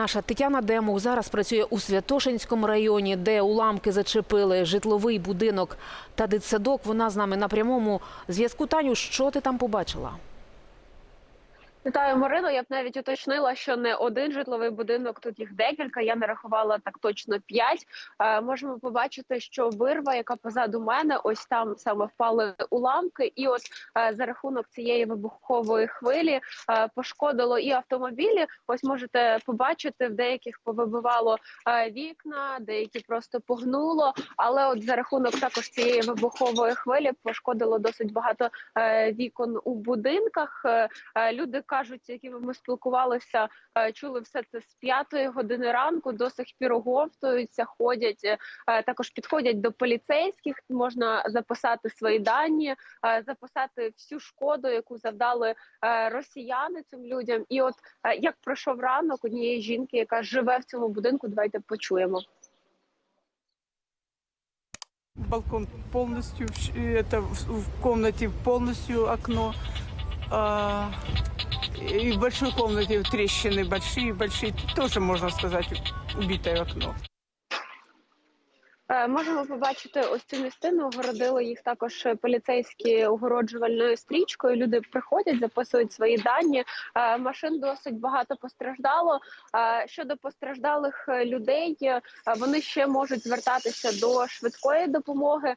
Наша Тетяна Демух зараз працює у Святошинському районі, де уламки зачепили житловий будинок та дитсадок. Вона з нами на прямому зв'язку. Таню, що ти там побачила? Вітаю, Марино. Я б навіть уточнила, що не один житловий будинок, тут їх декілька. Я нарахувала так точно п'ять. Е, можемо побачити, що вирва, яка позаду мене, ось там саме впали уламки, і от е, за рахунок цієї вибухової хвилі е, пошкодило і автомобілі. Ось можете побачити, в деяких повибивало е, вікна, деякі просто погнуло. Але от за рахунок також цієї вибухової хвилі пошкодило досить багато е, вікон у будинках. Е, Е, Люди кажуть, якими ми спілкувалися, е, чули все це з п'ятої години ранку. До сих пір оговтуються, ходять е, також підходять до поліцейських. Можна записати свої дані, е, записати всю шкоду, яку завдали росіяни цим людям. І от як пройшов ранок однієї жінки, яка живе в цьому будинку, давайте почуємо. Балкон полностью, это в комнате полностью окно. И в большой комнате трещины большие, большие, тоже можно сказать убитое окно. Е, Можемо побачити ось цю містину. Огородили їх також поліцейські огороджувальною стрічкою. Люди приходять, записують свої дані. Е, Машин досить багато постраждало. Е, Щодо постраждалих людей, вони ще можуть звертатися до швидкої допомоги.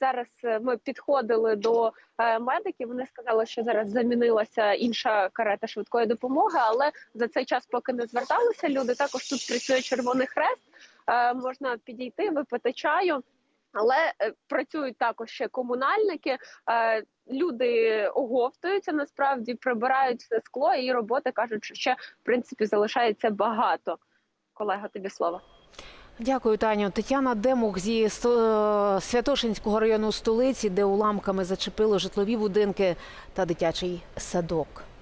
Зараз ми підходили до медиків. Вони сказали, що зараз замінилася інша карета швидкої допомоги, але за цей час, поки не зверталися люди, також тут працює Червоний Хрест. Е, можна підійти, випити чаю. Але е, працюють також ще комунальники. Е, люди оговтуються насправді, прибирають все скло, і роботи кажуть, що ще в принципі залишається багато. Колега, тобі слово. Дякую, Таню. Тетяна Демух зі Святошинського району столиці, де уламками зачепило житлові будинки та дитячий садок.